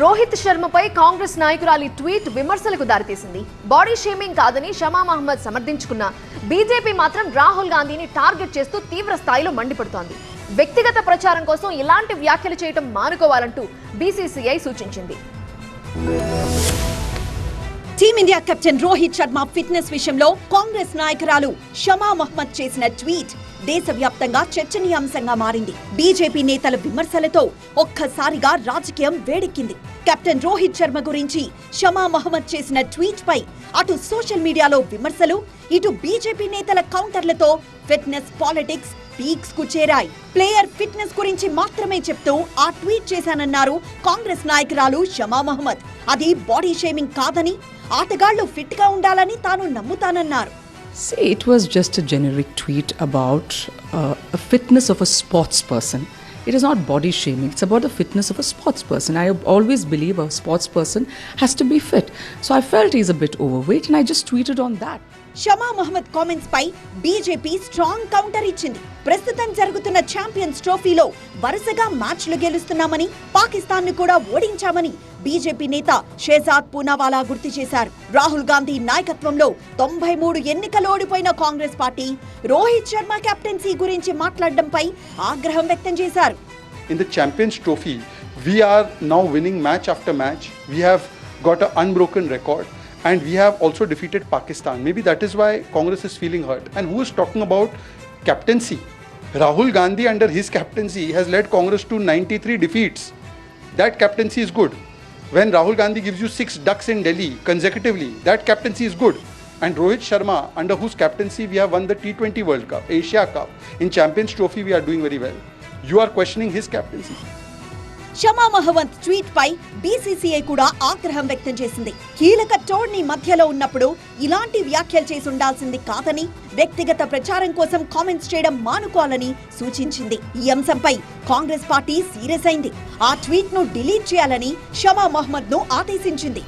రోహిత్ శర్మపై కాంగ్రెస్ నాయకురాలి ట్వీట్ విమర్శలకు దారితీసింది. బాడీ షేమింగ్ కాదని షమా మహమ్మద్ సమర్థించుకున్న బీజేపీ మాత్రం రాహుల్ గాంధీని టార్గెట్ చేస్తూ తీవ్ర స్థాయిలో మండిపడుతోంది. వ్యక్తిగత ప్రచారం కోసం ఇలాంటి వ్యాఖ్యలు చేయడం మానుకోవాలంటూ బీసీసీఐ సూచించింది. India captain Rohit Sharma fitness విషయంలో కాంగ్రెస్ నాయకురాలు షమా మహ్మద్ చేసిన ట్వీట్ దేశవ్యాప్తంగా చర్చనీయాంశంగా మారింది. బీజేపీ నేతల విమర్శలతో ఒక్కసారిగా రాజకీయం వేడెక్కింది. కెప్టెన్ రోహిత్ శర్మ గురించి షమా మహమ్మద్ చేసిన ట్వీట్ పై అటు సోషల్ మీడియాలో విమర్శలు ఇటు బీజేపీ నేతల కౌంటర్లతో ఫిట్నెస్ పాలిటిక్స్ పీక్స్కు చేరాయి ప్లేయర్ ఫిట్నెస్ గురించి మాత్రమే చెప్తూ ఆ ట్వీట్ చేశానన్నారు కాంగ్రెస్ నాయకురాలు షమా మహమ్మద్ అది బాడీ షేమింగ్ కాదని ఆటగాళ్ళు ఫిట్గా ఉండాలని తాను నమ్ముతానన్నారు See, it was just a generic tweet about uh, a fitness of a sports person. It is not body shaming, it's about the fitness of a sports person. I always believe a sports person has to be fit. So I felt he's a bit overweight and I just tweeted on that. Shama Mohamed comments pi BJP strong counter ఇచ్చింది. ప్రస్తుతం జరుగుతున్న champions ట్రోఫీలో వరుసగా మ్యాచ్లు గెలుస్తున్నామని పాకిస్తాన్ను కూడా ఓడించామని BJP నేత షేజాద్ పూనావాలా గుర్తు చేశారు. రాహుల్ గాంధీ నాయకత్వంలో తొంభై మూడు ఎన్నికలు ఓడిపోయిన Congress party Rohit Sharma captaincy గురించి మాట్లాడడంపై ఆగ్రహం వ్యక్తం చేశారు. In the champions trophy we are now winning match after match. We have got an unbroken record. And we have also defeated Pakistan. Maybe that is why Congress is feeling hurt. And who is talking about captaincy? Rahul Gandhi, under his captaincy, has led Congress to 93 defeats. That captaincy is good. When Rahul Gandhi gives you six ducks in Delhi consecutively, that captaincy is good. And Rohit Sharma, under whose captaincy we have won the T20 World Cup, Asia Cup, in Champions Trophy, we are doing very well. You are questioning his captaincy. Shama మహవంత్ tweet పై BCCI కూడా ఆగ్రహం వ్యక్తం చేసింది. కీలక tourney మధ్యలో ఉన్నప్పుడు ఇలాంటి వ్యాఖ్యలు చేసి ఉండాల్సింది కాదని వ్యక్తిగత ప్రచారం కోసం కామెంట్స్ చేయడం మానుకోవాలని సూచించింది. ఈ అంశంపై కాంగ్రెస్ పార్టీ సీరియస్ అయింది. ఆ ట్వీట్ను డిలీట్ చేయాలని షమా మహమ్మద్ను ఆదేశించింది.